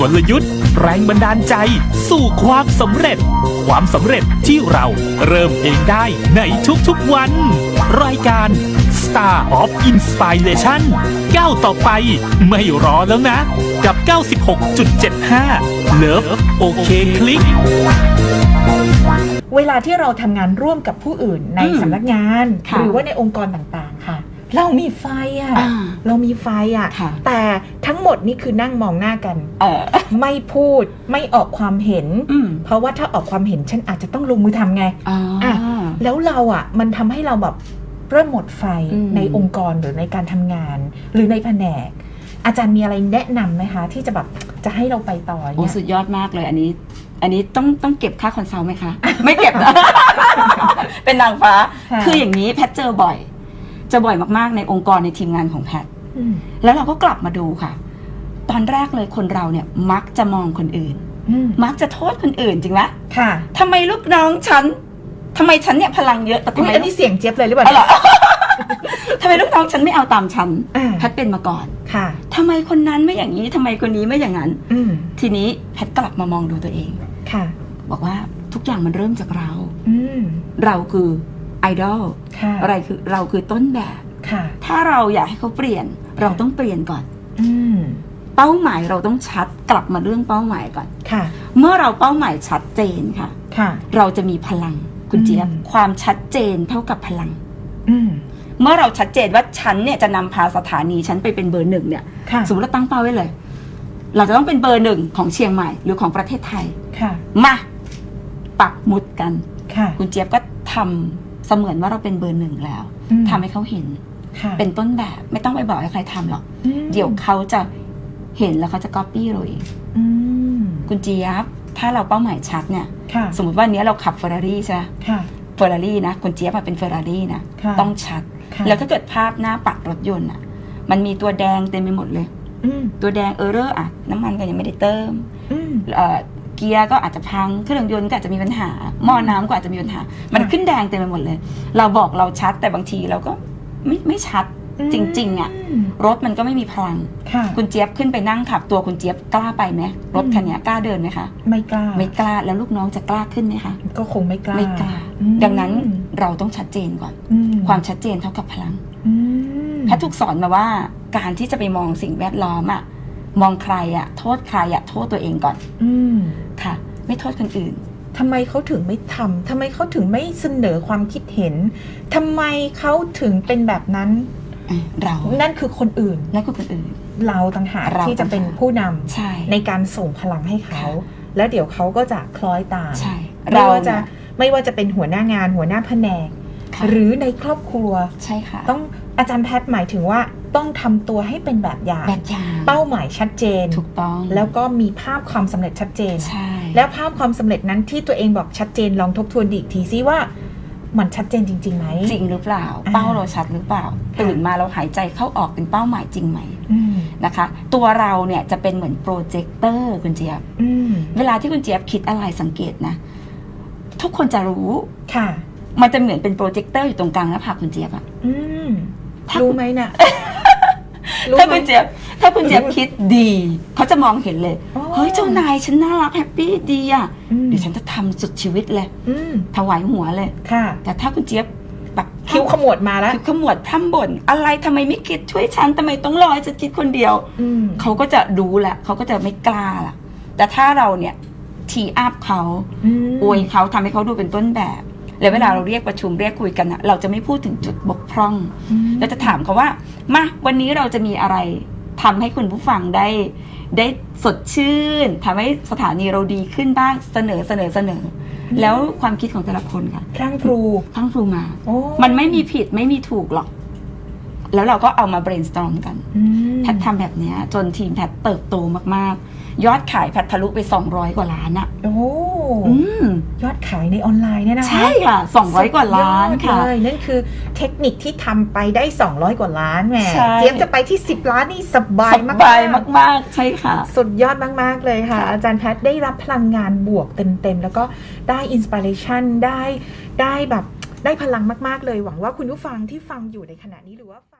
กลยุทธ์ แรงบันดาลใจ สู่ความสำเร็จ ความสำเร็จที่เราเริ่มเองได้ในทุกๆวัน รายการ Star of Inspiration ก้าวต่อไปไม่รอแล้วนะ กับ 96.75 Love โอเคคลิกเวลาที่เราทำงานร่วมกับผู้อื่นในอืมสำนักงานค่ะหรือว่าในองค์กรต่างๆค่ะ เรามีไฟอะอ่าเรามีไฟอะ ค่ะ แต่ทั้งหมดนี่คือนั่งมองหน้ากัน เออไม่พูดไม่ออกความเห็น อืมเพราะว่าถ้าออกความเห็นฉันอาจจะต้องลงมือทำไงอ่าอะ แล้วเราอะมันทำให้เราแบบเริ่มหมดไฟอืม ในองค์กรหรือในการทำงาน หรือในแผนก อาจารย์มีอะไรแนะนำไหมคะ ที่จะแบบจะให้เราไปต่อโอ้เนี่ยสุดยอดมากเลยอันนี้ อันนี้ต้องต้องเก็บค่าคอนซัลท์ไหมคะ ไม่เก็บนะ เป็นนางฟ้าะ คืออย่างนี้แพทเจอบ่อยเจะบ่อยมากๆในองค์กรในทีมงานของแพทอืมแล้วเราก็กลับมาดูค่ะ ตอนแรกเลยคนเราเนี่ยมักจะมองคนอื่นอืมมักจะโทษคนอื่นจริงไหมค่ะทำไมลูกน้องฉันทำไมฉันเนี่ยพลังเยอะแต่ทำอุ๊ยไมอันนี้เสียงเจี๊ยบเลยหรือเปล่าอ๋อเหรอทำไมลูกน้องฉันไม่เอาตามฉันอ่าแพทเป็นมาก่อนค่ะทำไมคนนั้นไม่อย่างนี้ทำไมคนนี้ไม่อย่างนั้นอืมทีนี้แพทกลับมามองดูตัวเองค่ะ บอกว่าทุกอย่างมันเริ่มจากเรา อืมเราคือไอ ดอลค่ะอะไรคือเราคือต้นแบบค่ะถ้าเราอยากให้เขาเปลี่ยนเราต้องเปลี่ยนก่อนอืมเป้าหมายเราต้องชัดกลับมาเรื่องเป้าหมายก่อนค่ะ เมื่อเราเป้าหมายชัดเจนค่ะค่ะ เราจะมีพลังคุณเจี๊ยบอืมความชัดเจนเท่ากับพลังอืมเมื่อเราชัดเจนว่าฉันเนี่ยจะนำพาสถานีฉันไปเป็นเบอร์หนึ่งเนี่ยค่ะสมมติเราตั้งเป้าไว้เลย เราจะต้องเป็นเบอร์หนึ่งของเชียงใหม่หรือของประเทศไทยค่ะ มาปักหมุดกัน ค่ะ คุณเจี๊ยบก็ทำ เสมือนว่าเราเป็นเบอร์หนึ่งแล้วอืม ทำให้เขาเห็น ค่ะเป็นต้นแบบไม่ต้องไปบอกให้ใครทำหรอก อืมเดี๋ยวเขาจะเห็นแล้วเขาจะก๊อปปี้เราเองอืมคุณเจี๊ยบถ้าเราเป้าหมายชัดเนี่ย ค่ะสมมติว่าอันเนี้ยเราขับเฟอร์รารี่ใช่ไหมค่ะเฟอร์รารี่นะคุณเจี๊ยบอะเป็นเฟอร์รารี่นะค่ะต้องชัด ค่ะแล้วถ้าเกิดภาพหน้าปัดรถยนต์อะ มันมีตัวแดงเต็มไปหมดเลย อืมตัวแดงเออร์เรอร์อะน้ำมันก็ยังไม่ได้เติมอืม เอ่อ เกียร์ก็อาจจะพัง เครื่องยนต์ก็อาจจะมีปัญหา หม้อน้ำก็อาจจะมีปัญหา มันขึ้นแดงเต็มไปหมดเลย เราบอกเราชัดแต่บางทีเราก็ไม่ไม่ชัดจริง ๆอะมรถมันก็ไม่มีพลัง ค่ะ คุณเจี๊ยบขึ้นไปนั่งขับตัวคุณเจี๊ยบกล้าไปไหมรถคันเนี้ยกล้าเดินไหมคะ ไม่กล้า ไม่กล้าแล้วลูกน้องจะกล้าขึ้นไหมคะก็คงไม่กล้า ไม่กล้า อืม ดังนั้นเราต้องชัดเจนก่อน อืความชัดเจนเท่ากับพลังอืมแพทย์ถูกสอนมาว่าการที่จะไปมองสิ่งแวดล้อมอะมองใครอะโทษใครอะโทษตัวเองก่อน อืมค่ะ ไม่โทษคนอื่น ทำไมเขาถึงไม่ทำทำไมเขาถึงไม่เสนอความคิดเห็นทำไมเขาถึงเป็นแบบนั้นเรานั่นคือคนอื่น และคนอื่น เราต่างหากเราที่จะเป็นต่างหากผู้นำ ใช่ ในการส่งพลังให้เขา ค่ะ แล้วเดี๋ยวเขาก็จะคล้อยตามใช่ไม่ว่าจะเนี่ยไม่ว่าจะเป็นหัวหน้างานหัวหน้าแผนก ค่ะหรือในครอบครัว ใช่ค่ะต้องอาจารย์แพทย์หมายถึงว่าต้องทำตัวให้เป็นแบบอย่างแบบอย่างเป้าหมายชัดเจน ถูกต้องแล้วก็มีภาพความสำเร็จชัดเจน ใช่ แล้วภาพความสำเร็จนั้นที่ตัวเองบอกชัดเจนลองทบทวนอีกทีซิว่ามันชัดเจนจริงๆไหมจริงหรือเปล่าอ่าเป้าเราชัดหรือเปล่าค่ะตื่นมาเราหายใจเข้าออกเป็นเป้าหมายจริงไหมอืมนะคะ ตัวเราเนี่ยจะเป็นเหมือนโปรเจคเตอร์คุณเจี๊ยบอืมเวลาที่คุณเจี๊ยบคิดอะไรสังเกตนะ ทุกคนจะรู้ค่ะ มันจะเหมือนเป็นโปรเจคเตอร์อยู่ตรงกลางหน้าผากคุณเจี๊ยบอะอืมถ้ารู้ไหมน่ะรู้ถ้าไหมคุณเจี๊ยบ ถ้าคุณเจี๊ยบคิดดีเขาจะมองเห็นเลยอ๋อเฮ้ยเจ้านายฉันน่ารักแฮปปี้ดีอะอืมเดี๋ยวฉันจะทำสุดชีวิตเลยอืมถวายหัวเลยค่ะ แต่ถ้าคุณเจี๊ยบแบบคิ้วขมวดมาแล้วคิ้วขมวดพร่ำบ่นอะไรทำไมไม่คิดช่วยฉันทำไมต้องรอให้ฉันคิดคนเดียวอืมเขาก็จะรู้แหละเขาก็จะไม่กล้าล่ะแต่ถ้าเราเนี่ยทีอัพเขามอวยเขาทำให้เขาดูเป็นต้นแบบแล้วเวลาเราเรียกประชุมเรียกคุยกันอะเราจะไม่พูดถึงจุดบกพร่องอืมเราจะถามเขาว่ามาวันนี้เราจะมีอะไร ทำให้คุณผู้ฟังได้ได้สดชื่นทำให้สถานีเราดีขึ้นบ้างเสนอเสนอเสนอ แล้วความคิดของแต่ละคนค่ะพรั่งพรูทั้งครูมาโอ้มันไม่มีผิดไม่มีถูกหรอก แล้วเราก็เอามา brainstorm กันอืมแพทย์ทำแบบเนี้ยจนทีมแพทย์เติบโตมากๆ ยอดขายแพทย์ทะลุไป 200 กว่าล้านอะโอ้อืม ยอดขายในออนไลน์เนี่ยนะคะใช่ค่ะ 200 กว่าล้านสุดยอดค่ะเลยนั่นคือเทคนิคที่ทำไปได้ 200 กว่าล้านแหมใช่เจี๊ยบจะไปที่ 10 ล้านนี่สบายสมากบายมาก ๆ ใช่ค่ะ สุดยอดมาก ๆ เลยค่ะค่ะ อาจารย์แพทย์ได้รับพลังงานบวกเต็ม ๆ แล้วก็ได้อินสปิเรชันได้ได้แบบได้พลังมาก ๆ เลยหวังว่าคุณผู้ฟังที่ฟังอยู่ในขณะนี้หรือว่าฟัง